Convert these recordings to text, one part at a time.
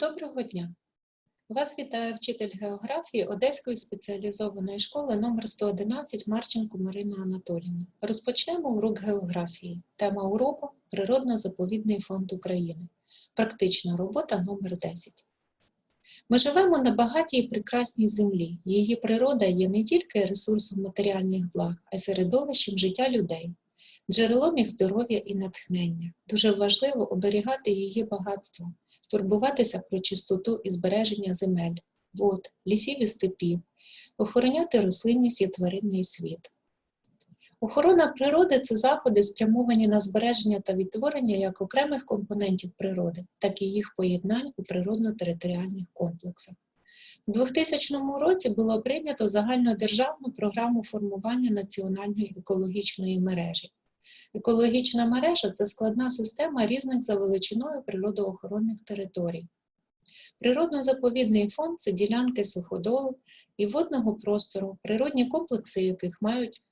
Доброго дня! Вас вітає вчитель географії Одеської спеціалізованої школи номер 111 Марченко Марина Анатоліївна. Розпочнемо урок географії. Тема уроку Природно-заповідний фонд України. Практична робота номер 10. Ми живемо на багатій і прекрасній землі. Її природа є не тільки ресурсом матеріальних благ, а й середовищем життя людей, джерелом їх здоров'я і натхнення. Дуже важливо оберігати її багатство турбуватися про чистоту і збереження земель, вод, лісів і степів, охороняти рослинність і тваринний світ. Охорона природи це заходи, спрямовані на збереження та відтворення як окремих компонентів природи, так і їх поєднань у природно-територіальних комплексах. У 2000 році було прийнято загальнодержавну програму формування національної екологічної мережі. Екологічна мережа це складна система різних за величиною природоохоронних територій. Природно-заповідний фонд це ділянки суходолу і водного простору, природні комплекси яких мають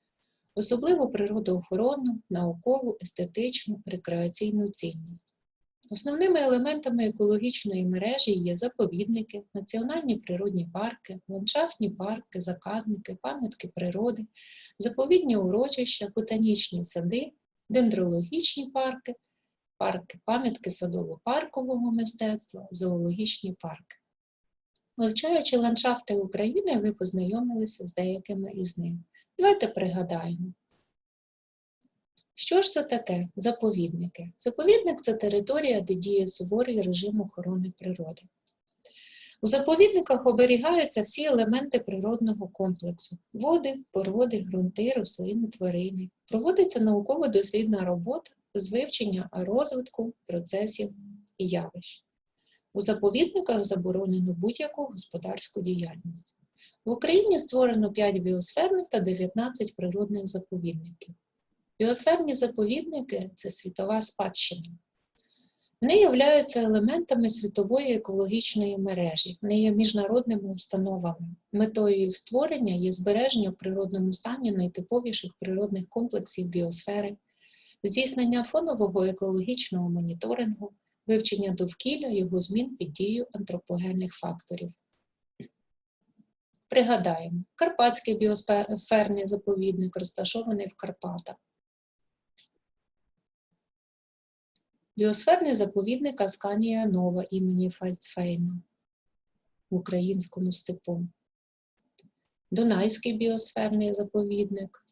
особливу природоохоронну, наукову, естетичну, рекреаційну цінність. Основними елементами екологічної мережі є заповідники, національні природні парки, ландшафтні парки, заказники, пам'ятки природи, заповідні урочища, ботанічні сади, дендрологічні парки, парки, пам'ятки садово-паркового мистецтва, зоологічні парки. Вивчаючи ландшафти України, ви познайомилися з деякими із них. Давайте пригадаємо. Що ж це таке заповідники? Заповідник це територія, де діє суворий режим охорони природи. У заповідниках оберігаються всі елементи природного комплексу: води, породи, ґрунти, рослини, тварини. Проводиться науково-дослідна робота з вивчення розвитку процесів і явищ. У заповідниках заборонено будь-яку господарську діяльність. В Україні створено 5 біосферних та 19 природних заповідників. Біосферні заповідники це світова спадщина. Вони являються елементами світової екологічної мережі, вони є міжнародними установами. Метою їх створення є збереження в природному стані найтиповіших природних комплексів біосфери, здійснення фонового екологічного моніторингу, вивчення довкілля, його змін під дією антропогенних факторів. Пригадаємо, Карпатський біосферний заповідник розташований в Карпатах. Біосферний заповідник Асканія Нова імені Фальцфейна в українському степу. Дунайський біосферний заповідник,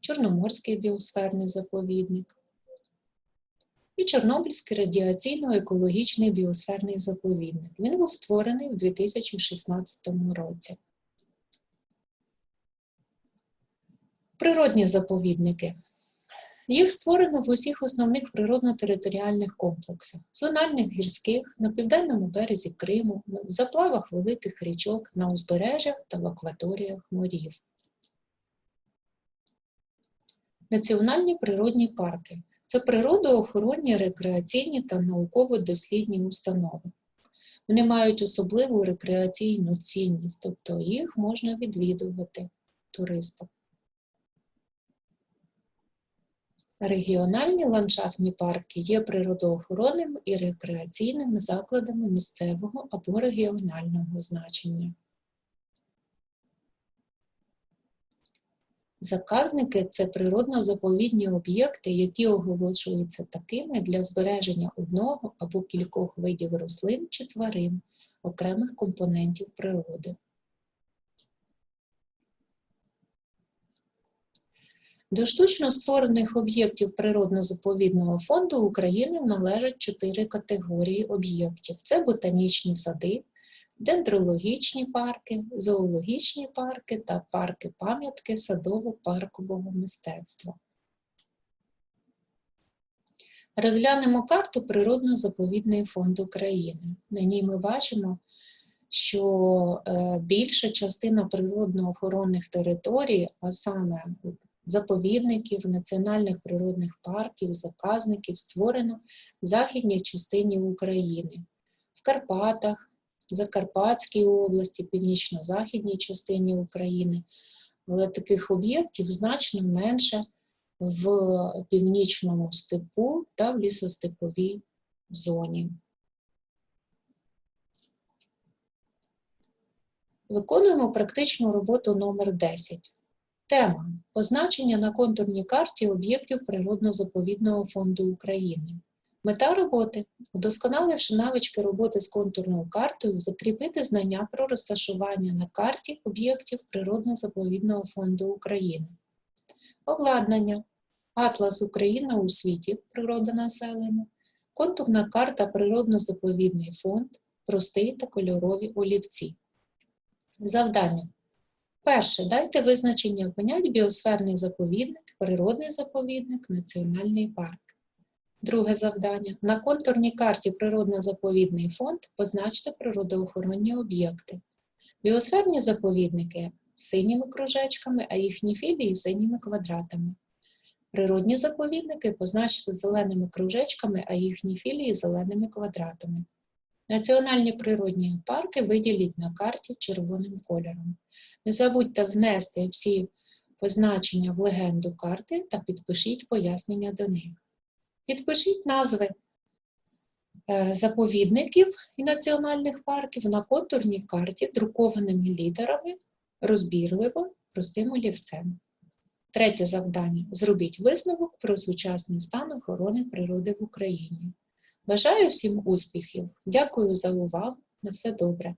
Чорноморський біосферний заповідник і Чорнобильський радіаційно-екологічний біосферний заповідник. Він був створений у 2016 році. Природні заповідники. Їх створено в усіх основних природно-територіальних комплексах, зональних гірських, на південному березі Криму, в заплавах великих річок, на узбережжях та в акваторіях морів. Національні природні парки це природоохоронні, рекреаційні та науково-дослідні установи. Вони мають особливу рекреаційну цінність, тобто їх можна відвідувати туристам. Регіональні ландшафтні парки є природоохоронними і рекреаційними закладами місцевого або регіонального значення. Заказники це природно-заповідні об'єкти, які оголошуються такими для збереження одного або кількох видів рослин чи тварин, окремих компонентів природи. До штучно створених об'єктів природно-заповідного фонду України належать чотири категорії об'єктів: це ботанічні сади, дендрологічні парки, зоологічні парки та парки-пам'ятки садово-паркового мистецтва. Розглянемо карту Природно-заповідний фонд України. На ній ми бачимо, що е, більша частина природно-охоронних територій, а саме заповідників, національних природних парків, заказників створено в західній частині України, в Карпатах, Закарпатській області, північно-західній частині України. Але таких об'єктів значно менше в північному степу та в лісостеповій зоні. Виконуємо практичну роботу номер 10. Тема позначення на контурній карті об'єктів природно-заповідного фонду України. Мета роботи удосконаливши навички роботи з контурною картою, закріпити знання про розташування на карті об'єктів природно-заповідного фонду України. Обладнання. Атлас Україна у світі природонаселення, контурна карта Природно-заповідний фонд, простий та кольорові олівці. Завдання. Перше. Дайте визначення понять біосферний заповідник, природний заповідник, національний парк. Друге завдання. На контурній карті Природно-заповідний фонд позначте природоохоронні об'єкти. Біосферні заповідники синіми кружечками, а їхні філії синіми квадратами. Природні заповідники позначте зеленими кружечками, а їхні філії зеленими квадратами. Національні природні парки виділіть на карті червоним кольором. Не забудьте внести всі позначення в легенду карти та підпишіть пояснення до них. Підпишіть назви е, заповідників і національних парків на контурній карті друкованими літерами, розбірливо, простим олівцем. Третє завдання. Зробіть висновок про сучасний стан охорони природи в Україні. Бажаю всім успіхів. Дякую за увагу. На все добре.